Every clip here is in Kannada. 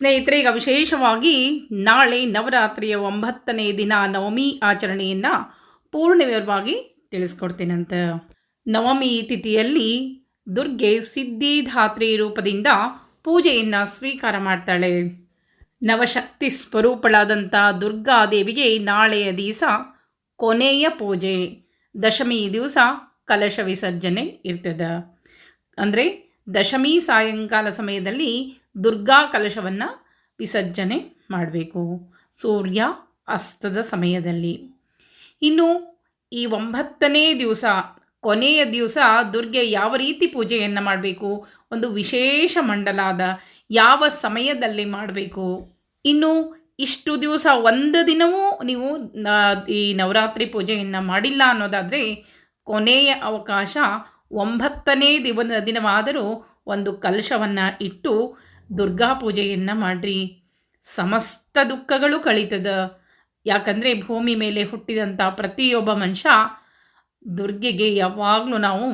ಸ್ನೇಹಿತರೆ, ಈಗ ವಿಶೇಷವಾಗಿ ನಾಳೆ ನವರಾತ್ರಿಯ ಒಂಬತ್ತನೇ ದಿನ ನವಮಿ ಆಚರಣೆಯನ್ನು ಪೂರ್ಣ ವಿವರವಾಗಿ ತಿಳಿಸ್ಕೊಡ್ತೀನಂತ ನವಮಿ ತಿಥಿಯಲ್ಲಿ ದುರ್ಗೆ ಸಿದ್ಧಿಧಾತ್ರಿ ರೂಪದಿಂದ ಪೂಜೆಯನ್ನು ಸ್ವೀಕಾರ ಮಾಡ್ತಾಳೆ. ನವಶಕ್ತಿ ಸ್ವರೂಪಳಾದಂಥ ದುರ್ಗಾದೇವಿಗೆ ನಾಳೆಯ ದಿವಸ ಕೊನೆಯ ಪೂಜೆ. ದಶಮಿ ದಿವಸ ಕಲಶ ವಿಸರ್ಜನೆ ಇರ್ತದೆ. ಅಂದರೆ ದಶಮಿ ಸಾಯಂಕಾಲ ಸಮಯದಲ್ಲಿ ದುರ್ಗಾ ಕಲಶವನ್ನು ವಿಸರ್ಜನೆ ಮಾಡಬೇಕು. ಸೂರ್ಯ ಅಸ್ತದ ಸಮಯದಲ್ಲಿ. ಇನ್ನು ಈ ಒಂಬತ್ತನೇ ದಿವಸ, ಕೊನೆಯ ದಿವಸ ದುರ್ಗೆ ಯಾವ ರೀತಿ ಪೂಜೆಯನ್ನು ಮಾಡಬೇಕು? ಒಂದು ವಿಶೇಷ ಮಂಡಲಾದ ಯಾವ ಸಮಯದಲ್ಲಿ ಮಾಡಬೇಕು? ಇನ್ನು ಇಷ್ಟು ದಿವಸ ಒಂದು ದಿನವೂ ನೀವು ಈ ನವರಾತ್ರಿ ಪೂಜೆಯನ್ನು ಮಾಡಿಲ್ಲ ಅನ್ನೋದಾದರೆ ಕೊನೆಯ ಅವಕಾಶ ಒಂಬತ್ತನೇ ದಿವನ ದಿನವಾದರೂ ಒಂದು ಕಲಶವನ್ನು ಇಟ್ಟು ದುರ್ಗಾ ಪೂಜೆಯನ್ನು ಮಾಡಿರಿ. ಸಮಸ್ತ ದುಃಖಗಳು ಕಳೀತದ. ಯಾಕಂದರೆ ಭೂಮಿ ಮೇಲೆ ಹುಟ್ಟಿದಂಥ ಪ್ರತಿಯೊಬ್ಬ ಮನುಷ್ಯ ದುರ್ಗೆಗೆ ಯಾವಾಗಲೂ ನಾವು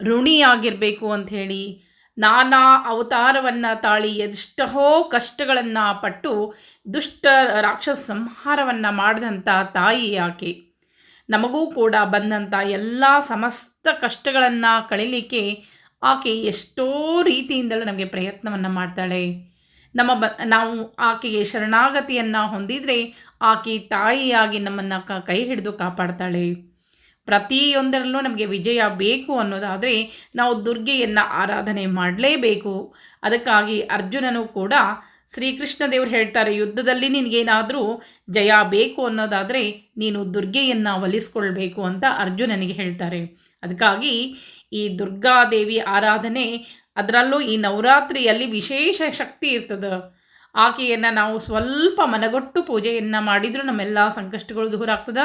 ಋಣಿಯಾಗಿರಬೇಕು ಅಂಥೇಳಿ ನಾನಾ ಅವತಾರವನ್ನು ತಾಳಿ ಎಷ್ಟೋ ಕಷ್ಟಗಳನ್ನು ಪಟ್ಟು ದುಷ್ಟ ರಾಕ್ಷಸ ಸಂಹಾರವನ್ನು ಮಾಡಿದಂಥ ತಾಯಿ ಆಕೆ ನಮಗೂ ಕೂಡ ಬಂದಂಥ ಎಲ್ಲ ಸಮಸ್ತ ಕಷ್ಟಗಳನ್ನು ಕಳೀಲಿಕ್ಕೆ ಆಕೆ ಎಷ್ಟೋ ರೀತಿಯಿಂದಲೂ ನಮಗೆ ಪ್ರಯತ್ನವನ್ನು ಮಾಡ್ತಾಳೆ. ನಮ್ಮ ಬ, ನಾವು ಆಕೆಗೆ ಶರಣಾಗತಿಯನ್ನು ಹೊಂದಿದರೆ ಆಕೆ ತಾಯಿಯಾಗಿ ನಮ್ಮನ್ನು ಕ, ಕೈ ಹಿಡಿದು ಕಾಪಾಡ್ತಾಳೆ. ಪ್ರತಿಯೊಂದರಲ್ಲೂ ನಮಗೆ ವಿಜಯ ಬೇಕು ಅನ್ನೋದಾದರೆ ನಾವು ದುರ್ಗೆಯನ್ನು ಆರಾಧನೆ ಮಾಡಲೇಬೇಕು. ಅದಕ್ಕಾಗಿ ಅರ್ಜುನನು ಕೂಡ ಶ್ರೀಕೃಷ್ಣ ದೇವರು ಹೇಳ್ತಾರೆ, ಯುದ್ಧದಲ್ಲಿ ನಿನಗೇನಾದರೂ ಜಯ ಬೇಕು ಅನ್ನೋದಾದರೆ ನೀನು ದುರ್ಗೆಯನ್ನು ಒಲಿಸ್ಕೊಳ್ಬೇಕು ಅಂತ ಅರ್ಜುನನಿಗೆ ಹೇಳ್ತಾರೆ. ಅದಕ್ಕಾಗಿ ಈ ದುರ್ಗಾದೇವಿ ಆರಾಧನೆ, ಅದರಲ್ಲೂ ಈ ನವರಾತ್ರಿಯಲ್ಲಿ ವಿಶೇಷ ಶಕ್ತಿ ಇರ್ತದೆ. ಆಕೆಯನ್ನು ನಾವು ಸ್ವಲ್ಪ ಮನಗೊಟ್ಟು ಪೂಜೆಯನ್ನು ಮಾಡಿದರೂ ನಮ್ಮೆಲ್ಲ ಸಂಕಷ್ಟಗಳು ದೂರ ಆಗ್ತದೆ.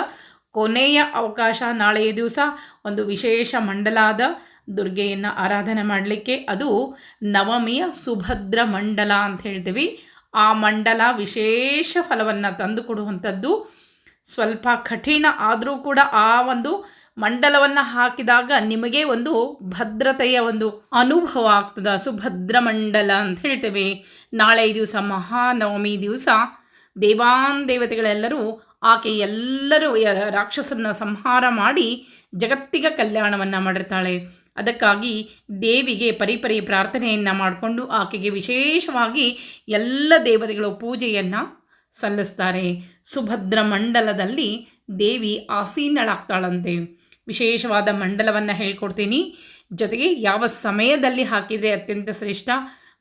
ಕೊನೆಯ ಅವಕಾಶ ನಾಳೆಯ ದಿವಸ ಒಂದು ವಿಶೇಷ ಮಂಡಲಾದ ದುರ್ಗೆಯನ್ನು ಆರಾಧನೆ ಮಾಡಲಿಕ್ಕೆ ಅದು ನವಮಿಯ ಸುಭದ್ರ ಮಂಡಲ ಅಂತ ಹೇಳ್ತೀವಿ. ಆ ಮಂಡಲ ವಿಶೇಷ ಫಲವನ್ನು ತಂದು ಕೊಡುವಂಥದ್ದು. ಸ್ವಲ್ಪ ಕಠಿಣ ಆದರೂ ಕೂಡ ಆ ಒಂದು ಮಂಡಲವನ್ನು ಹಾಕಿದಾಗ ನಿಮಗೆ ಒಂದು ಭದ್ರತೆಯ ಒಂದು ಅನುಭವ ಆಗ್ತದೆ. ಸುಭದ್ರ ಮಂಡಲ ಅಂತ ಹೇಳ್ತೇವೆ. ನಾಳೆ ದಿವಸ ಮಹಾನವಮಿ ದಿವಸ. ದೇವಾನ್ ದೇವತೆಗಳೆಲ್ಲರೂ ಆಕೆ ಎಲ್ಲರೂ ರಾಕ್ಷಸರನ್ನ ಸಂಹಾರ ಮಾಡಿ ಜಗತ್ತಿಗ ಕಲ್ಯಾಣವನ್ನು ಮಾಡಿರ್ತಾಳೆ. ಅದಕ್ಕಾಗಿ ದೇವಿಗೆ ಪರಿಪರಿ ಪ್ರಾರ್ಥನೆಯನ್ನು ಮಾಡಿಕೊಂಡು ಆಕೆಗೆ ವಿಶೇಷವಾಗಿ ಎಲ್ಲ ದೇವತೆಗಳು ಪೂಜೆಯನ್ನು ಸಲ್ಲಿಸ್ತಾರೆ. ಸುಭದ್ರ ಮಂಡಲದಲ್ಲಿ ದೇವಿ ಆಸೀನಳಾಗ್ತಾಳಂತೆ. ವಿಶೇಷವಾದ ಮಂಡಲವನ್ನು ಹೇಳ್ಕೊಡ್ತೀನಿ. ಜೊತೆಗೆ ಯಾವ ಸಮಯದಲ್ಲಿ ಹಾಕಿದರೆ ಅತ್ಯಂತ ಶ್ರೇಷ್ಠ?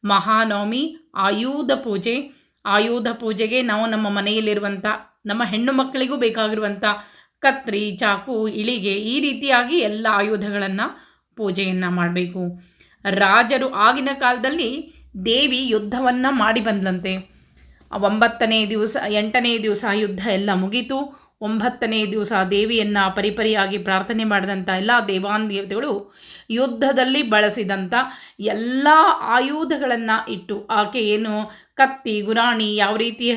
ಮಹಾನವಮಿ, ಆಯುಧ ಪೂಜೆ. ಆಯುಧ ಪೂಜೆಗೆ ನಾವು ನಮ್ಮ ಮನೆಯಲ್ಲಿರುವಂಥ ನಮ್ಮ ಹೆಣ್ಣು ಮಕ್ಕಳಿಗೂ ಬೇಕಾಗಿರುವಂಥ ಕತ್ರಿ, ಚಾಕು, ಇಳಿಗೆ ಈ ರೀತಿಯಾಗಿ ಎಲ್ಲ ಆಯುಧಗಳನ್ನು ಪೂಜೆಯನ್ನು ಮಾಡಬೇಕು. ರಾಜರು ಆಗಿನ ಕಾಲದಲ್ಲಿ ದೇವಿ ಯುದ್ಧವನ್ನು ಮಾಡಿ ಬಂದಂತೆ ಒಂಬತ್ತನೇ ದಿವಸ, ಎಂಟನೇ ದಿವಸ ಯುದ್ಧ ಎಲ್ಲ ಮುಗೀತು. ಒಂಬತ್ತನೇ ದಿವಸ ದೇವಿಯನ್ನು ಪರಿಪರಿಯಾಗಿ ಪ್ರಾರ್ಥನೆ ಮಾಡಿದಂಥ ಎಲ್ಲ ದೇವಾನ್ ದೇವತೆಗಳು ಯುದ್ಧದಲ್ಲಿ ಬಳಸಿದಂಥ ಎಲ್ಲ ಆಯುಧಗಳನ್ನು ಇಟ್ಟು ಆಕೆ ಏನು ಕತ್ತಿ, ಗುರಾಣಿ, ಯಾವ ರೀತಿ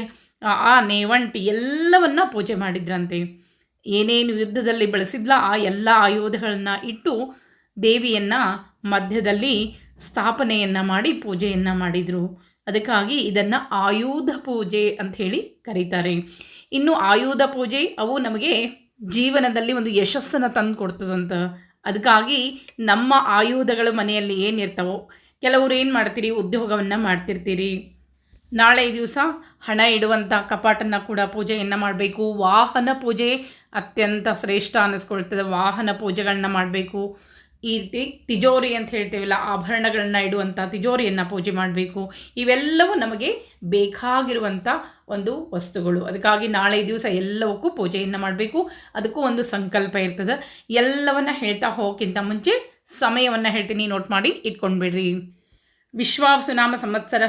ಆನೆ, ಒಂಟಿ ಎಲ್ಲವನ್ನ ಪೂಜೆ ಮಾಡಿದ್ರಂತೆ. ಏನೇನು ಯುದ್ಧದಲ್ಲಿ ಬಳಸಿದ್ಲ ಆ ಎಲ್ಲ ಆಯುಧಗಳನ್ನು ಇಟ್ಟು ದೇವಿಯನ್ನು ಮಧ್ಯದಲ್ಲಿ ಸ್ಥಾಪನೆಯನ್ನು ಮಾಡಿ ಪೂಜೆಯನ್ನು ಮಾಡಿದರು. ಅದಕ್ಕಾಗಿ ಇದನ್ನು ಆಯುಧ ಪೂಜೆ ಅಂಥೇಳಿ ಕರೀತಾರೆ. ಇನ್ನು ಆಯುಧ ಪೂಜೆ ಅವು ನಮಗೆ ಜೀವನದಲ್ಲಿ ಒಂದು ಯಶಸ್ಸನ್ನು ತಂದು ಕೊಡ್ತದಂತ. ಅದಕ್ಕಾಗಿ ನಮ್ಮ ಆಯುಧಗಳು ಮನೆಯಲ್ಲಿ ಏನಿರ್ತಾವೋ, ಕೆಲವರು ಏನು ಮಾಡ್ತೀರಿ? ಉದ್ಯೋಗವನ್ನು ಮಾಡ್ತಿರ್ತೀರಿ. ನಾಳೆ ದಿವಸ ಹಣ ಇಡುವಂಥ ಕಪಾಟನ್ನು ಕೂಡ ಪೂಜೆಯನ್ನು ಮಾಡಬೇಕು. ವಾಹನ ಪೂಜೆ ಅತ್ಯಂತ ಶ್ರೇಷ್ಠ ಅನ್ನಿಸ್ಕೊಳ್ತದೆ ವಾಹನ ಪೂಜೆಗಳನ್ನ ಮಾಡಬೇಕು. ಈ ರೀತಿ ತಿಜೋರಿ ಅಂತ ಹೇಳ್ತೇವಲ್ಲ, ಆಭರಣಗಳನ್ನ ಇಡುವಂಥ ತಿಜೋರಿಯನ್ನು ಪೂಜೆ ಮಾಡಬೇಕು. ಇವೆಲ್ಲವೂ ನಮಗೆ ಬೇಕಾಗಿರುವಂಥ ಒಂದು ವಸ್ತುಗಳು. ಅದಕ್ಕಾಗಿ ನಾಳೆ ದಿವಸ ಎಲ್ಲವಕ್ಕೂ ಪೂಜೆಯನ್ನು ಮಾಡಬೇಕು. ಅದಕ್ಕೂ ಒಂದು ಸಂಕಲ್ಪ ಇರ್ತದೆ. ಎಲ್ಲವನ್ನು ಹೇಳ್ತಾ ಹೋಗೋಕ್ಕಿಂತ ಮುಂಚೆ ಸಮಯವನ್ನು ಹೇಳ್ತೀನಿ, ನೋಟ್ ಮಾಡಿ ಇಟ್ಕೊಂಡ್ಬಿಡ್ರಿ. ವಿಶ್ವಾಸುನಾಮ ಸಂವತ್ಸರ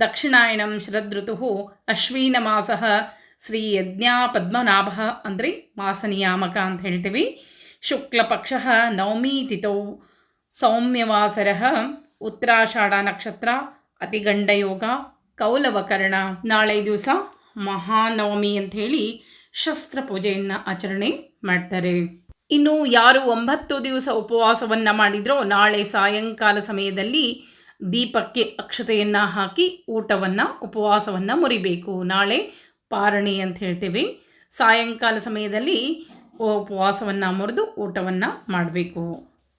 ದಕ್ಷಿಣಾಯಣಂ ಶರದೃತು ಅಶ್ವಿನ ಮಾಸ ಶ್ರೀ ಯಜ್ಞ ಪದ್ಮನಾಭ ಅಂದರೆ ಮಾಸನಿಯಾಮಕ ಅಂತ ಹೇಳ್ತೀವಿ. ಶುಕ್ಲಪಕ್ಷ ನವಮಿ ತಿಥೌ ಸೌಮ್ಯವಾಸರ ಉತ್ತರಾಷಾಢ ನಕ್ಷತ್ರ ಅತಿಗಂಡಯೋಗ ಕೌಲವಕರ್ಣ ನಾಳೆ ದಿವಸ ಮಹಾನವಮಿ ಅಂಥೇಳಿ ಶಸ್ತ್ರ ಪೂಜೆಯನ್ನು ಆಚರಣೆ ಮಾಡ್ತಾರೆ. ಇನ್ನು ಯಾರು ಒಂಬತ್ತು ದಿವಸ ಉಪವಾಸವನ್ನು ಮಾಡಿದ್ರೋ ನಾಳೆ ಸಾಯಂಕಾಲ ಸಮಯದಲ್ಲಿ ದೀಪಕ್ಕೆ ಅಕ್ಷತೆಯನ್ನು ಹಾಕಿ ಊಟವನ್ನು, ಉಪವಾಸವನ್ನು ಮುರಿಬೇಕು. ನಾಳೆ ಪಾರಣಿ ಅಂತ ಹೇಳ್ತೇವೆ ಸಾಯಂಕಾಲ ಸಮಯದಲ್ಲಿ ಉಪವಾಸವನ್ನು ಮುರಿದು ಊಟವನ್ನು ಮಾಡಬೇಕು.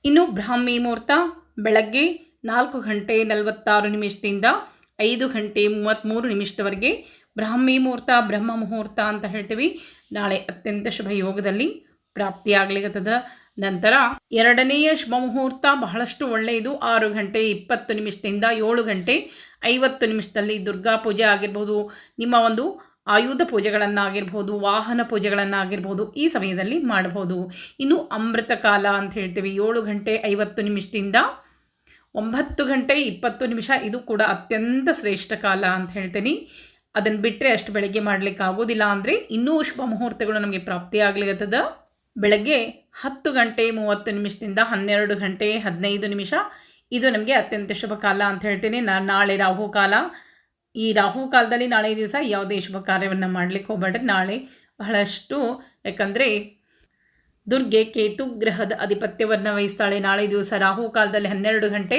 ಇನ್ನು ಬ್ರಾಹ್ಮಿ ಮುಹೂರ್ತ ಬೆಳಗ್ಗೆ ನಾಲ್ಕು ಗಂಟೆ ನಲವತ್ತಾರು ನಿಮಿಷದಿಂದ ಐದು ಗಂಟೆ ಮೂವತ್ತ್ಮೂರು ನಿಮಿಷದವರೆಗೆ ಬ್ರಾಹ್ಮಿ ಮುಹೂರ್ತ, ಬ್ರಹ್ಮ ಮುಹೂರ್ತ ಅಂತ ಹೇಳ್ತೀವಿ. ನಾಳೆ ಅತ್ಯಂತ ಶುಭ ಯೋಗದಲ್ಲಿ ಪ್ರಾಪ್ತಿಯಾಗಲಿಕ್ಕತ್ತದ ನಂತರ ಎರಡನೆಯ ಶುಭ ಮುಹೂರ್ತ ಬಹಳಷ್ಟು ಒಳ್ಳೆಯದು. ಆರು ಗಂಟೆ ಇಪ್ಪತ್ತು ನಿಮಿಷದಿಂದ ಏಳು ಗಂಟೆ ಐವತ್ತು ನಿಮಿಷದಲ್ಲಿ ದುರ್ಗಾ ಪೂಜೆ ಆಗಿರ್ಬೋದು. ನಿಮ್ಮ ಒಂದು ಆಯುಧ ಪೂಜೆಗಳನ್ನಾಗಿರ್ಬೋದು, ವಾಹನ ಪೂಜೆಗಳನ್ನಾಗಿರ್ಬೋದು ಈ ಸಮಯದಲ್ಲಿ ಮಾಡಬಹುದು. ಇನ್ನು ಅಮೃತ ಕಾಲ ಅಂತ ಹೇಳ್ತೀವಿ. ಏಳು ಗಂಟೆ ಐವತ್ತು ನಿಮಿಷದಿಂದ ಒಂಬತ್ತು ಗಂಟೆ ಇಪ್ಪತ್ತು ನಿಮಿಷ ಇದು ಕೂಡ ಅತ್ಯಂತ ಶ್ರೇಷ್ಠ ಕಾಲ ಅಂತ ಹೇಳ್ತೀನಿ. ಅದನ್ನು ಬಿಟ್ಟರೆ ಅಷ್ಟು ಬೆಳಗ್ಗೆ ಮಾಡಲಿಕ್ಕೆ ಆಗೋದಿಲ್ಲ ಅಂದರೆ ಇನ್ನೂ ಶುಭ ಮುಹೂರ್ತಗಳು ನಮಗೆ ಪ್ರಾಪ್ತಿ ಪ್ರಾಪ್ತಿಯಾಗ್ಲಿಕ್ಕತ್ತದ ಬೆಳಗ್ಗೆ ಹತ್ತು ಗಂಟೆ ಮೂವತ್ತು ನಿಮಿಷದಿಂದ ಹನ್ನೆರಡು ಗಂಟೆ ಹದಿನೈದು ನಿಮಿಷ. ಇದು ನಮಗೆ ಅತ್ಯಂತ ಶುಭ ಕಾಲ ಅಂತ ಹೇಳ್ತೀನಿ. ನಾಳೆ ರಾಹು ಕಾಲ. ಈ ರಾಹು ಕಾಲದಲ್ಲಿ ನಾಳೆ ದಿವಸ ಯಾವುದೇ ಶುಭ ಕಾರ್ಯವನ್ನು ಮಾಡಲಿಕ್ಕೆ ಹೋಗಬೇಡ್ರಿ. ನಾಳೆ ಬಹಳಷ್ಟು, ಯಾಕಂದರೆ ದುರ್ಗೆ ಕೇತು ಗ್ರಹದ ಆಧಿಪತ್ಯವನ್ನು ವಹಿಸ್ತಾಳೆ. ನಾಳೆ ದಿವಸ ರಾಹು ಕಾಲದಲ್ಲಿ ಹನ್ನೆರಡು ಗಂಟೆ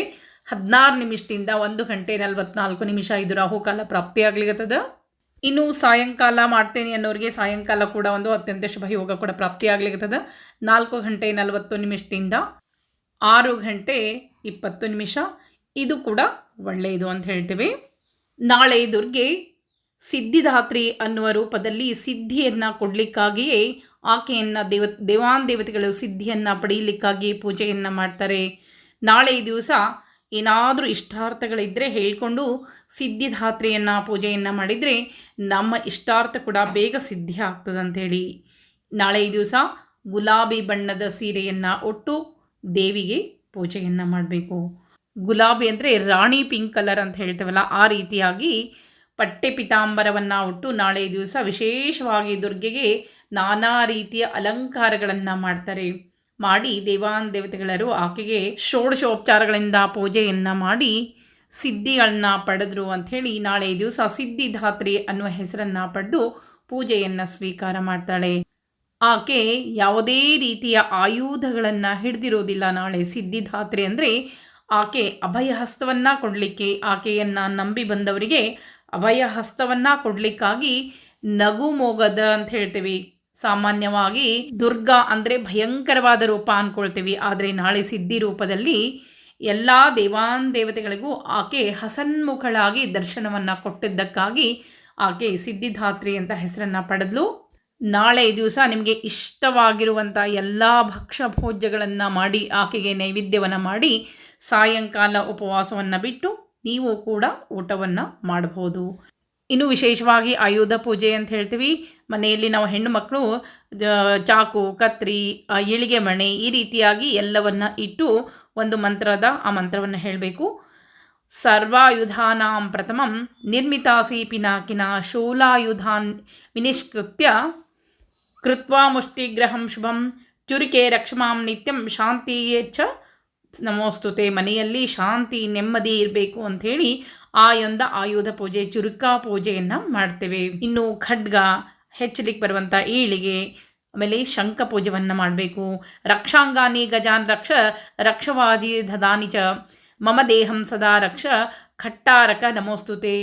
ಹದಿನಾರು ನಿಮಿಷದಿಂದ ಒಂದು ಗಂಟೆ ನಲವತ್ನಾಲ್ಕು ನಿಮಿಷ ಇದು ರಾಹುಕಾಲ ಪ್ರಾಪ್ತಿಯಾಗ್ಲಿಕ್ಕತ್ತದ ಇನ್ನು ಸಾಯಂಕಾಲ ಮಾಡ್ತೇನೆ ಅನ್ನೋರಿಗೆ ಸಾಯಂಕಾಲ ಕೂಡ ಒಂದು ಅತ್ಯಂತ ಶುಭ ಯೋಗ ಕೂಡ ಪ್ರಾಪ್ತಿಯಾಗ್ಲಿಕ್ಕತ್ತದ ನಾಲ್ಕು ಗಂಟೆ ನಲವತ್ತು ನಿಮಿಷದಿಂದ ಆರು ಗಂಟೆ ಇಪ್ಪತ್ತು ನಿಮಿಷ. ಇದು ಕೂಡ ಒಳ್ಳೆಯದು ಅಂತ ಹೇಳ್ತೇವೆ. ನಾಳೆ ದುರ್ಗೆ ಸಿದ್ಧಿದಾತ್ರಿ ಅನ್ನುವ ರೂಪದಲ್ಲಿ ಸಿದ್ಧಿಯನ್ನು ಕೊಡಲಿಕ್ಕಾಗಿಯೇ ಆಕೆಯನ್ನು ದೇವ, ದೇವಾನ್ ದೇವತೆಗಳು ಸಿದ್ಧಿಯನ್ನು ಪಡೆಯಲಿಕ್ಕಾಗಿ ಪೂಜೆಯನ್ನು ಮಾಡ್ತಾರೆ. ನಾಳೆ ದಿವಸ ಏನಾದರೂ ಇಷ್ಟಾರ್ಥಗಳಿದ್ದರೆ ಹೇಳಿಕೊಂಡು ಸಿದ್ಧಿದಾತ್ರಿಯನ್ನು ಪೂಜೆಯನ್ನು ಮಾಡಿದರೆ ನಮ್ಮ ಇಷ್ಟಾರ್ಥ ಕೂಡ ಬೇಗ ಸಿದ್ಧಿ ಅಂಥೇಳಿ ನಾಳೆ ದಿವಸ ಗುಲಾಬಿ ಬಣ್ಣದ ಸೀರೆಯನ್ನು ಒಟ್ಟು ದೇವಿಗೆ ಪೂಜೆಯನ್ನು ಮಾಡಬೇಕು. ಗುಲಾಬಿ ಅಂದರೆ ರಾಣಿ ಪಿಂಕ್ ಕಲರ್ ಅಂತ ಹೇಳ್ತೇವಲ್ಲ, ಆ ರೀತಿಯಾಗಿ ಪಟ್ಟೆ ಪಿತಾಂಬರವನ್ನು ಉಟ್ಟು ನಾಳೆ ದಿವಸ ವಿಶೇಷವಾಗಿ ದುರ್ಗೆಗೆ ನಾನಾ ರೀತಿಯ ಅಲಂಕಾರಗಳನ್ನು ಮಾಡ್ತಾರೆ. ಮಾಡಿ ದೇವಾನ್ ದೇವತೆಗಳರು ಆಕೆಗೆ ಷೋಡಶೋಪಚಾರಗಳಿಂದ ಪೂಜೆಯನ್ನು ಮಾಡಿ ಸಿದ್ಧಿಗಳನ್ನ ಪಡೆದ್ರು ಅಂಥೇಳಿ ನಾಳೆ ದಿವಸ ಸಿದ್ಧಿಧಾತ್ರಿ ಅನ್ನುವ ಹೆಸರನ್ನು ಪಡೆದು ಪೂಜೆಯನ್ನು ಸ್ವೀಕಾರ ಮಾಡ್ತಾಳೆ. ಆಕೆ ಯಾವುದೇ ರೀತಿಯ ಆಯುಧಗಳನ್ನು ಹಿಡಿದಿರೋದಿಲ್ಲ ನಾಳೆ. ಸಿದ್ಧಿಧಾತ್ರಿ ಅಂದರೆ ಆಕೆ ಅಭಯ ಹಸ್ತವನ್ನು ಕೊಡಲಿಕ್ಕೆ, ಆಕೆಯನ್ನು ನಂಬಿ ಬಂದವರಿಗೆ ಅಭಯ ಹಸ್ತವನ್ನು ಕೊಡಲಿಕ್ಕಾಗಿ ನಗು ಮೋಗದ ಅಂತ ಹೇಳ್ತೀವಿ. ಸಾಮಾನ್ಯವಾಗಿ ದುರ್ಗಾ ಅಂದರೆ ಭಯಂಕರವಾದ ರೂಪ ಅಂದ್ಕೊಳ್ತೀವಿ ಆದರೆ ನಾಳೆ ಸಿದ್ಧಿ ರೂಪದಲ್ಲಿ ಎಲ್ಲ ದೇವಾನ್ ದೇವತೆಗಳಿಗೂ ಆಕೆ ಹಸನ್ಮುಖಳಾಗಿ ದರ್ಶನವನ್ನು ಕೊಟ್ಟಿದ್ದಕ್ಕಾಗಿ ಆಕೆ ಸಿದ್ಧಿಧಾತ್ರಿ ಅಂತ ಹೆಸರನ್ನು ಪಡೆದ್ಲು. ನಾಳೆ ದಿವಸ ನಿಮಗೆ ಇಷ್ಟವಾಗಿರುವಂಥ ಎಲ್ಲ ಭಕ್ಷ ಭೋಜ್ಯಗಳನ್ನು ಮಾಡಿ, ಆಕೆಗೆ ನೈವೇದ್ಯವನ್ನು ಮಾಡಿ, ಸಾಯಂಕಾಲ ಉಪವಾಸವನ್ನು ಬಿಟ್ಟು ನೀವು ಕೂಡ ಊಟವನ್ನು ಮಾಡಬಹುದು. ಇನ್ನು ವಿಶೇಷವಾಗಿ ಆಯುಧ ಪೂಜೆ ಅಂತ ಹೇಳ್ತೀವಿ. ಮನೆಯಲ್ಲಿ ನಾವು ಹೆಣ್ಣು ಮಕ್ಕಳು ಚಾಕು, ಕತ್ರಿ ಇಳಿಗೆ ಮಣೆ ಈ ರೀತಿಯಾಗಿ ಎಲ್ಲವನ್ನು ಇಟ್ಟು ಒಂದು ಮಂತ್ರದ ಆ ಮಂತ್ರವನ್ನು ಹೇಳಬೇಕು. ಸರ್ವಾಯುಧಾನಾಂ ಪ್ರಥಮಂ ನಿರ್ಮಿತಾಸಿ ಪಿನಾಕಿನ ಶೂಲಾಯುಧಾನ್ ವಿನಿಷ್ಕೃತ್ಯ ಕೃತ್ವಾ ಮುಷ್ಟಿಗ್ರಹಂ ಶುಭಂ ಚುರಿಕೆ ರಕ್ಷಮಾಂ ನಿತ್ಯಂ ಶಾಂತಿ ಚ ನಮೋಸ್ತುತೆ ಮನೆಯಲ್ಲಿ ಶಾಂತಿ ನೆಮ್ಮದಿ ಇರಬೇಕು ಅಂಥೇಳಿ ಆ ಒಂದ ಆಯುಧ ಪೂಜೆ, ಚುರುಕಾ ಪೂಜೆಯನ್ನು ಮಾಡ್ತೇವೆ. ಇನ್ನು ಖಡ್ಗ ಹೆಚ್ಚಲಿಕ್ಕೆ ಬರುವಂಥ ಏಳಿಗೆ, ಆಮೇಲೆ ಶಂಖ ಪೂಜೆಯನ್ನು ಮಾಡಬೇಕು. ರಕ್ಷಾಂಗಾನಿ ಗಜಾನ್ ರಕ್ಷ, ರಕ್ಷವಾದಿ ದದಾನಿ ಚ. ಮಮ ದೇಹಂ ಸದಾ ರಕ್ಷ, ಖಟ್ಟಾರಕ ನಮೋಸ್ತುತೆ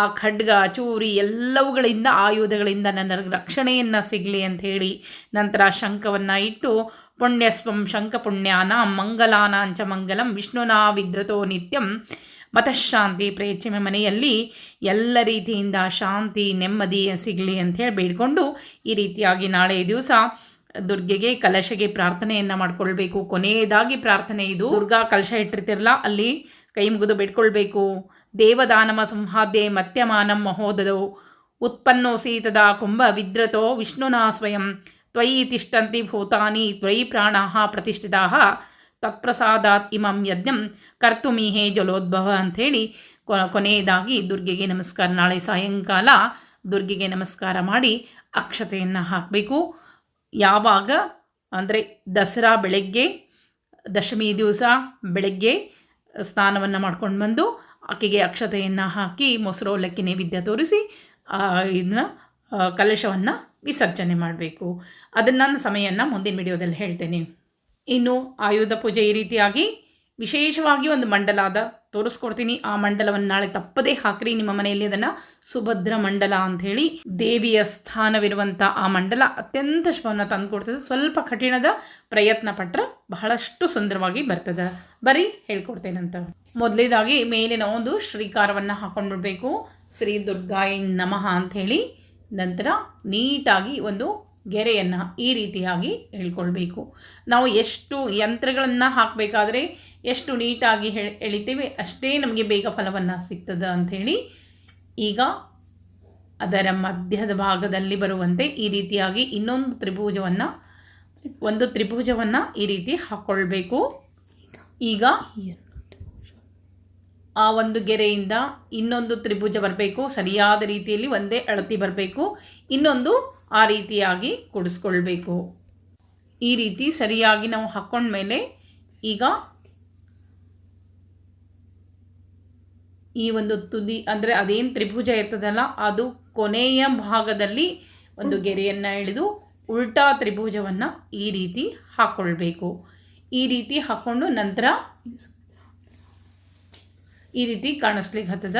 ಆ ಖಡ್ಗ ಚೂರಿ ಎಲ್ಲವುಗಳಿಂದ, ಆಯುಧಗಳಿಂದ ನನ್ನ ರಕ್ಷಣೆಯನ್ನು ಸಿಗಲಿ ಅಂತ ಹೇಳಿ ನಂತರ ಶಂಖವನ್ನು ಇಟ್ಟು ಪುಣ್ಯಸ್ವಂ ಶಂಖ ಪುಣ್ಯಾನ ಮಂಗಲಾನಾಂಚ ಮಂಗಲಂ ವಿಷ್ಣುನಾ ವಿದ್ರತೋ ನಿತ್ಯಂ ಮತಃಶಾಂತಿ ಪ್ರೇಚಮೆ ಮನೆಯಲ್ಲಿ ಎಲ್ಲ ರೀತಿಯಿಂದ ಶಾಂತಿ, ನೆಮ್ಮದಿ ಸಿಗಲಿ ಅಂಥೇಳಿ ಬೇಡಿಕೊಂಡು ಈ ರೀತಿಯಾಗಿ ನಾಳೆ ದಿವಸ ದುರ್ಗೆಗೆ ಕಲಶಗೆ ಪ್ರಾರ್ಥನೆಯನ್ನು ಮಾಡಿಕೊಳ್ಬೇಕು. ಕೊನೆಯದಾಗಿ ಪ್ರಾರ್ಥನೆ ಇದು. ದುರ್ಗಾ ಕಲಶ ಇಟ್ಟಿರ್ತಿರಲ್ಲ, ಅಲ್ಲಿ ಕೈ ಮುಗಿದು ಬೇಡ್ಕೊಳ್ಬೇಕು. ದೇವದಾನಮ ಸಂಹಾದ್ಯೆ ಮತ್ಯಮಾನಂ ಮಹೋದದೌ ಉತ್ಪನ್ನೋಸಿ ತದಾ ಕುಂಭ ವಿದ್ರತೋ ವಿಷ್ಣುನಾ ಸ್ವಯಂ. ತ್ವಯಿ ತಿಷ್ಟಂತಿ ಭೂತಾನಿ ತ್ವಯಿ ಪ್ರಾಣ ಪ್ರತಿಷ್ಠಿತಾ. ತತ್ಪ್ರಸಾದಾತ್ ಇಮಂ ಯಜ್ಞಂ ಕರ್ತುಮೀಹೇ ಜಲೋದ್ಭವ ಅಂಥೇಳಿ ಕೊನೆಯದಾಗಿ ದುರ್ಗೆಗೆ ನಮಸ್ಕಾರ. ನಾಳೆ ಸಾಯಂಕಾಲ ದುರ್ಗೆಗೆ ನಮಸ್ಕಾರ ಮಾಡಿ ಅಕ್ಷತೆಯನ್ನು ಹಾಕಬೇಕು. ಯಾವಾಗ? ಅಂದರೆ ದಸರಾ ಬೆಳಗ್ಗೆ, ದಶಮಿ ದಿವಸ ಬೆಳಗ್ಗೆ ಸ್ನಾನವನ್ನು ಮಾಡ್ಕೊಂಡು ಬಂದು ಆಕೆಗೆ ಅಕ್ಷತೆಯನ್ನು ಹಾಕಿ ಮೊಸರು ಅವಲಕ್ಕಿ ನೈವೇದ್ಯ ತೋರಿಸಿ ಇದನ್ನ ಕಲಶವನ್ನು ವಿಸರ್ಜನೆ ಮಾಡಬೇಕು. ಅದನ್ನು ನಾನು ಸಮಯವನ್ನು ಮುಂದಿನ ವಿಡಿಯೋದಲ್ಲಿ ಹೇಳ್ತೇನೆ. ಇನ್ನು ಆಯುಧ ಪೂಜೆ ಈ ರೀತಿಯಾಗಿ ವಿಶೇಷವಾಗಿ ಒಂದು ಮಂಡಲಾದ ತೋರಿಸ್ಕೊಡ್ತೀನಿ. ಆ ಮಂಡಲವನ್ನು ನಾಳೆ ತಪ್ಪದೇ ಹಾಕ್ರಿ. ನಿಮ್ಮ ಮನೆಯಲ್ಲಿ ಅದನ್ನು ಸುಭದ್ರ ಮಂಡಲ ಅಂಥೇಳಿ ದೇವಿಯ ಸ್ಥಾನವಿರುವಂಥ ಆ ಮಂಡಲ ಅತ್ಯಂತ ಶುಭವನ್ನು ತಂದುಕೊಡ್ತದೆ. ಸ್ವಲ್ಪ ಕಠಿಣದ ಪ್ರಯತ್ನ ಪಟ್ಟರೆ ಬಹಳಷ್ಟು ಸುಂದರವಾಗಿ ಬರ್ತದೆ. ಬರೀ ಹೇಳ್ಕೊಡ್ತೇನಂತ. ಮೊದಲೇದಾಗಿ ಮೇಲಿನ ಒಂದು ಶ್ರೀಕಾರವನ್ನು ಹಾಕೊಂಡ್ಬಿಡ್ಬೇಕು. ಶ್ರೀ ದುರ್ಗಾಯಿ ನಮಃ ಅಂಥೇಳಿ ನಂತರ ನೀಟಾಗಿ ಒಂದು ಗೆರೆಯನ್ನು ಈ ರೀತಿಯಾಗಿ ಹೇಳ್ಕೊಳ್ಬೇಕು. ನಾವು ಎಷ್ಟು ಯಂತ್ರಗಳನ್ನು ಹಾಕಬೇಕಾದ್ರೆ ಎಷ್ಟು ನೀಟಾಗಿ ಎಳಿತೇವೆ ಅಷ್ಟೇ ನಮಗೆ ಬೇಗ ಫಲವನ್ನು ಸಿಗ್ತದೆ ಅಂಥೇಳಿ ಈಗ ಅದರ ಮಧ್ಯದ ಭಾಗದಲ್ಲಿ ಬರುವಂತೆ ಈ ರೀತಿಯಾಗಿ ಇನ್ನೊಂದು ತ್ರಿಭುಜವನ್ನು, ಒಂದು ತ್ರಿಭುಜವನ್ನು ಈ ರೀತಿ ಹಾಕ್ಕೊಳ್ಬೇಕು ಈಗ ಆ ಒಂದು ಗೆರೆಯಿಂದ ಇನ್ನೊಂದು ತ್ರಿಭುಜ ಬರಬೇಕು. ಸರಿಯಾದ ರೀತಿಯಲ್ಲಿ ಒಂದೇ ಅಳತಿ ಬರಬೇಕು. ಇನ್ನೊಂದು ಆ ರೀತಿಯಾಗಿ ಕೂಡಿಸ್ಕೊಳ್ಬೇಕು. ಈ ರೀತಿ ಸರಿಯಾಗಿ ನಾವು ಹಾಕ್ಕೊಂಡ್ಮೇಲೆ ಈಗ ಈ ಒಂದು ತುದಿ ಅಂದರೆ ಅದೇನು ತ್ರಿಭುಜ ಇರ್ತದಲ್ಲ, ಅದು ಕೊನೆಯ ಭಾಗದಲ್ಲಿ ಒಂದು ಗೆರೆಯನ್ನು ಎಳೆದು ಉಲ್ಟಾ ತ್ರಿಭುಜವನ್ನು ಈ ರೀತಿ ಹಾಕ್ಕೊಳ್ಬೇಕು ಈ ರೀತಿ ಹಾಕ್ಕೊಂಡು ನಂತರ ಈ ರೀತಿ ಕಾಣಿಸ್ಲಿಕ್ಕೆ ಹತ್ತದ.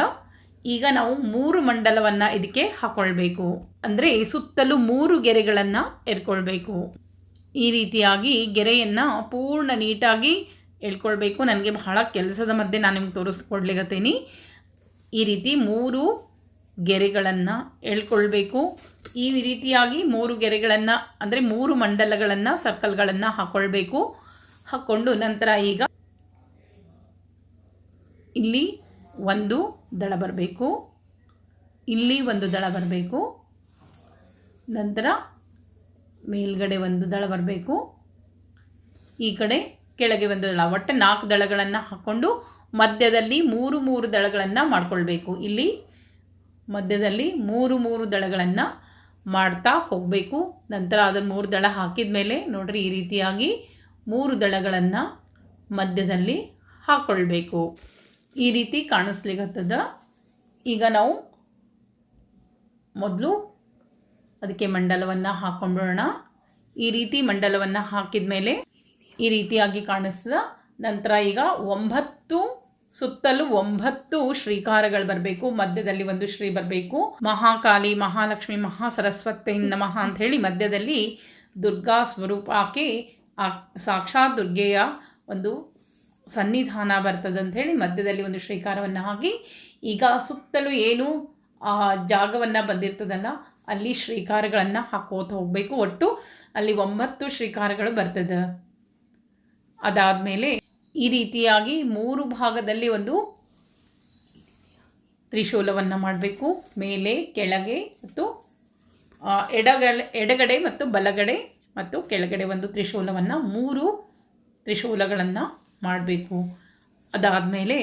ಈಗ ನಾವು ಮೂರು ಮಂಡಲವನ್ನು ಇದಕ್ಕೆ ಹಾಕ್ಕೊಳ್ಬೇಕು ಅಂದರೆ ಸುತ್ತಲೂ ಮೂರು ಗೆರೆಗಳನ್ನು ಎಳ್ಕೊಳ್ಬೇಕು. ಈ ರೀತಿಯಾಗಿ ಗೆರೆಯನ್ನು ಪೂರ್ಣ ನೀಟಾಗಿ ಎಳ್ಕೊಳ್ಬೇಕು. ನನಗೆ ಬಹಳ ಕೆಲಸದ ಮಧ್ಯೆ ನಾನು ನಿಮ್ಗೆ ತೋರಿಸ್ಕೊಡ್ಲಿಗತ್ತೀನಿ ಈ ರೀತಿ ಮೂರು ಗೆರೆಗಳನ್ನು ಎಳ್ಕೊಳ್ಬೇಕು. ಈ ರೀತಿಯಾಗಿ ಮೂರು ಗೆರೆಗಳನ್ನು ಅಂದರೆ ಮೂರು ಮಂಡಲಗಳನ್ನು ಸರ್ಕಲ್ಗಳನ್ನು ಹಾಕ್ಕೊಳ್ಬೇಕು ಹಾಕ್ಕೊಂಡು ನಂತರ ಈಗ ಇಲ್ಲಿ ಒಂದು ದಳ ಬರಬೇಕು. ಇಲ್ಲಿ ಒಂದು ದಳ ಬರಬೇಕು. ನಂತರ ಮೇಲ್ಗಡೆ ಒಂದು ದಳ ಬರಬೇಕು. ಈ ಕಡೆ ಕೆಳಗೆ ಒಂದು ದಳ, ಒಟ್ಟು ನಾಲ್ಕು ದಳಗಳನ್ನು ಹಾಕ್ಕೊಂಡು ಮಧ್ಯದಲ್ಲಿ ಮೂರು ಮೂರು ದಳಗಳನ್ನು ಮಾಡ್ಕೊಳ್ಬೇಕು. ಇಲ್ಲಿ ಮಧ್ಯದಲ್ಲಿ ಮೂರು ಮೂರು ದಳಗಳನ್ನು ಮಾಡ್ತಾ ಹೋಗಬೇಕು. ನಂತರ ಅದನ್ನು ಮೂರು ದಳ ಹಾಕಿದ ಮೇಲೆ ನೋಡ್ರಿ ಈ ರೀತಿಯಾಗಿ ಮೂರು ದಳಗಳನ್ನು ಮಧ್ಯದಲ್ಲಿ ಹಾಕ್ಕೊಳ್ಬೇಕು ಈ ರೀತಿ ಕಾಣಿಸ್ಲಿಕ್ಕತ್ತದ ಈಗ ನಾವು ಮೊದಲು ಅದಕ್ಕೆ ಮಂಡಲವನ್ನು ಹಾಕೊಂಡ್ಬಿಡೋಣ. ಈ ರೀತಿ ಮಂಡಲವನ್ನು ಹಾಕಿದ ಮೇಲೆ ಈ ರೀತಿಯಾಗಿ ಕಾಣಿಸ್ತದ. ನಂತರ ಈಗ ಒಂಬತ್ತು, ಸುತ್ತಲೂ ಒಂಬತ್ತು ಶ್ರೀಕಾರಗಳು ಬರಬೇಕು. ಮಧ್ಯದಲ್ಲಿ ಒಂದು ಶ್ರೀ ಬರಬೇಕು. ಮಹಾಕಾಲಿ ಮಹಾಲಕ್ಷ್ಮಿ ಮಹಾ ಸರಸ್ವತಿ ನಮಃ ಅಂತ ಹೇಳಿ ಮಧ್ಯದಲ್ಲಿ ದುರ್ಗಾ ಸ್ವರೂಪಕ್ಕೆ ಆ ಸಾಕ್ಷಾತ್ ದುರ್ಗೆಯ ಒಂದು ಸನ್ನಿಧಾನ ಬರ್ತದೆ ಅಂಥೇಳಿ ಮಧ್ಯದಲ್ಲಿ ಒಂದು ಶ್ರೀಕಾರವನ್ನು ಹಾಕಿ ಈಗ ಸುತ್ತಲೂ ಏನು ಆ ಜಾಗವನ್ನು ಬಂದಿರ್ತದಲ್ಲ ಅಲ್ಲಿ ಶ್ರೀಕಾರಗಳನ್ನು ಹಾಕೋತ ಹೋಗಬೇಕು. ಒಟ್ಟು ಅಲ್ಲಿ ಒಂಬತ್ತು ಶ್ರೀಕಾರಗಳು ಬರ್ತದೆ. ಅದಾದಮೇಲೆ ಈ ರೀತಿಯಾಗಿ ಮೂರು ಭಾಗದಲ್ಲಿ ಒಂದು ತ್ರಿಶೂಲವನ್ನು ಮಾಡಬೇಕು. ಮೇಲೆ, ಕೆಳಗೆ ಮತ್ತು ಎಡಗಡೆ ಎಡಗಡೆ ಮತ್ತು ಬಲಗಡೆ ಮತ್ತು ಕೆಳಗಡೆ ಒಂದು ತ್ರಿಶೂಲವನ್ನು ಮೂರು ತ್ರಿಶೂಲಗಳನ್ನು ಮಾಡಬೇಕು. ಅದಾದಮೇಲೆ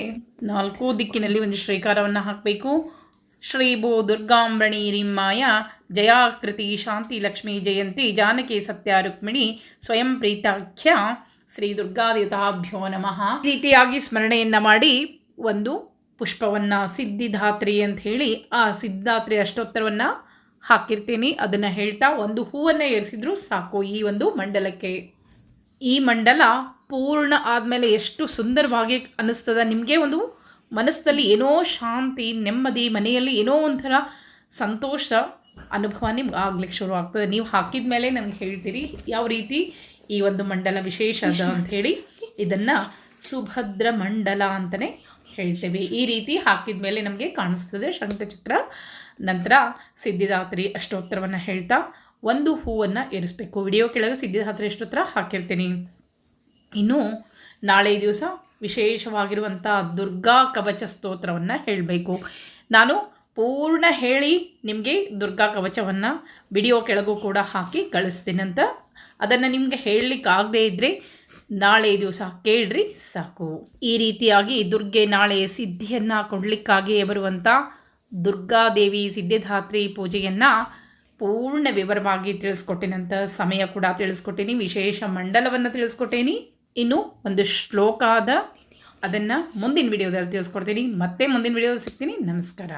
ನಾಲ್ಕು ದಿಕ್ಕಿನಲ್ಲಿ ಒಂದು ಶ್ರೀಕಾರವನ್ನು ಹಾಕಬೇಕು. ಶ್ರೀ ಭೋ ದುರ್ಗಾಂಬಣಿ ರಿಮ್ಮಾಯ, ಜಯಾಕೃತಿ ಶಾಂತಿ ಲಕ್ಷ್ಮೀ ಜಯಂತಿ, ಜಾನಕಿ ಸತ್ಯ ರುಕ್ಮಿಣಿ, ಸ್ವಯಂ ಪ್ರೀತಾಖ್ಯ ಶ್ರೀ ದುರ್ಗಾದೇವತಾಭ್ಯೋ ನಮಃ. ರೀತಿಯಾಗಿ ಸ್ಮರಣೆಯನ್ನು ಮಾಡಿ ಒಂದು ಪುಷ್ಪವನ್ನು ಸಿದ್ಧಿಧಾತ್ರಿ ಅಂತ ಹೇಳಿ ಆ ಸಿದ್ಧಾತ್ರಿ ಅಷ್ಟೋತ್ತರವನ್ನು ಹಾಕಿರ್ತೀನಿ. ಅದನ್ನು ಹೇಳ್ತಾ ಒಂದು ಹೂವನ್ನು ಏರಿಸಿದ್ರು ಸಾಕು. ಈ ಒಂದು ಮಂಡಲಕ್ಕೆ ಈ ಮಂಡಲ ಪೂರ್ಣ ಆದಮೇಲೆ ಎಷ್ಟು ಸುಂದರವಾಗಿ ಅನ್ನಿಸ್ತದ ನಿಮಗೆ ಒಂದು ಮನಸ್ಸಲ್ಲಿ ಏನೋ ಶಾಂತಿ ನೆಮ್ಮದಿ ಮನೆಯಲ್ಲಿ ಏನೋ ಒಂಥರ ಸಂತೋಷ ಅನುಭವ ನಿಮ್ಗೆ ಆಗ್ಲಿಕ್ಕೆ ಶುರು ಆಗ್ತದೆ. ನೀವು ಹಾಕಿದ ಮೇಲೆ ನನಗೆ ಹೇಳ್ತೀರಿ ಯಾವ ರೀತಿ ಈ ಒಂದು ಮಂಡಲ ವಿಶೇಷ ಅದ ಅಂಥೇಳಿ ಇದನ್ನು ಸುಭದ್ರ ಮಂಡಲ ಅಂತಲೇ ಹೇಳ್ತೇವೆ. ಈ ರೀತಿ ಹಾಕಿದ ಮೇಲೆ ನಮಗೆ ಕಾಣಿಸ್ತದೆ ಶಂಕಚಕ್ರ ನಂತರ ಸಿದ್ಧಿದಾತ್ರಿ ಅಷ್ಟೋತ್ತರವನ್ನು ಹೇಳ್ತಾ ಒಂದು ಹೂವನ್ನು ಏರಿಸ್ಬೇಕು. ವಿಡಿಯೋ ಕೆಳಗೆ ಸಿದ್ಧಿದಾತ್ರಿ ಅಷ್ಟೋತ್ತರ ಹಾಕಿರ್ತೀನಿ. ಇನ್ನು ನಾಳೆ ದಿವಸ ವಿಶೇಷವಾಗಿರುವಂಥ ದುರ್ಗಾ ಕವಚ ಸ್ತೋತ್ರವನ್ನು ಹೇಳಬೇಕು. ನಾನು ಪೂರ್ಣ ಹೇಳಿ ನಿಮಗೆ ದುರ್ಗಾ ಕವಚವನ್ನು ವಿಡಿಯೋ ಕೆಳಗೂ ಕೂಡ ಹಾಕಿ ಕಳಿಸ್ತೀನಿ ಅಂತ. ಅದನ್ನು ನಿಮಗೆ ಹೇಳಲಿಕ್ಕಾಗದೇ ಇದ್ದರೆ ನಾಳೆ ದಿವಸ ಕೇಳ್ರಿ ಸಾಕು. ಈ ರೀತಿಯಾಗಿ ದುರ್ಗೆ ನಾಳೆ ಸಿದ್ಧಿಯನ್ನು ಕೊಡಲಿಕ್ಕಾಗಿಯೇ ಬರುವಂಥ ದುರ್ಗಾದೇವಿ ಸಿದ್ಧಿಧಾತ್ರಿ ಪೂಜೆಯನ್ನು ಪೂರ್ಣ ವಿವರವಾಗಿ ತಿಳಿಸ್ಕೊಟ್ಟಿನಂಥ ಸಮಯ ಕೂಡ ತಿಳಿಸ್ಕೊಟ್ಟೇನಿ, ವಿಶೇಷ ಮಂಡಲವನ್ನು ತಿಳಿಸ್ಕೊಟ್ಟೇನಿ. ಇನ್ನು ಒಂದು ಶ್ಲೋಕ ಆದ ಅದನ್ನು ಮುಂದಿನ ವಿಡಿಯೋದಲ್ಲಿ ತಿಳಿಸ್ಕೊಡ್ತೀನಿ. ಮತ್ತೆ ಮುಂದಿನ ವಿಡಿಯೋದಲ್ಲಿ ಸಿಗ್ತೀನಿ. ನಮಸ್ಕಾರ.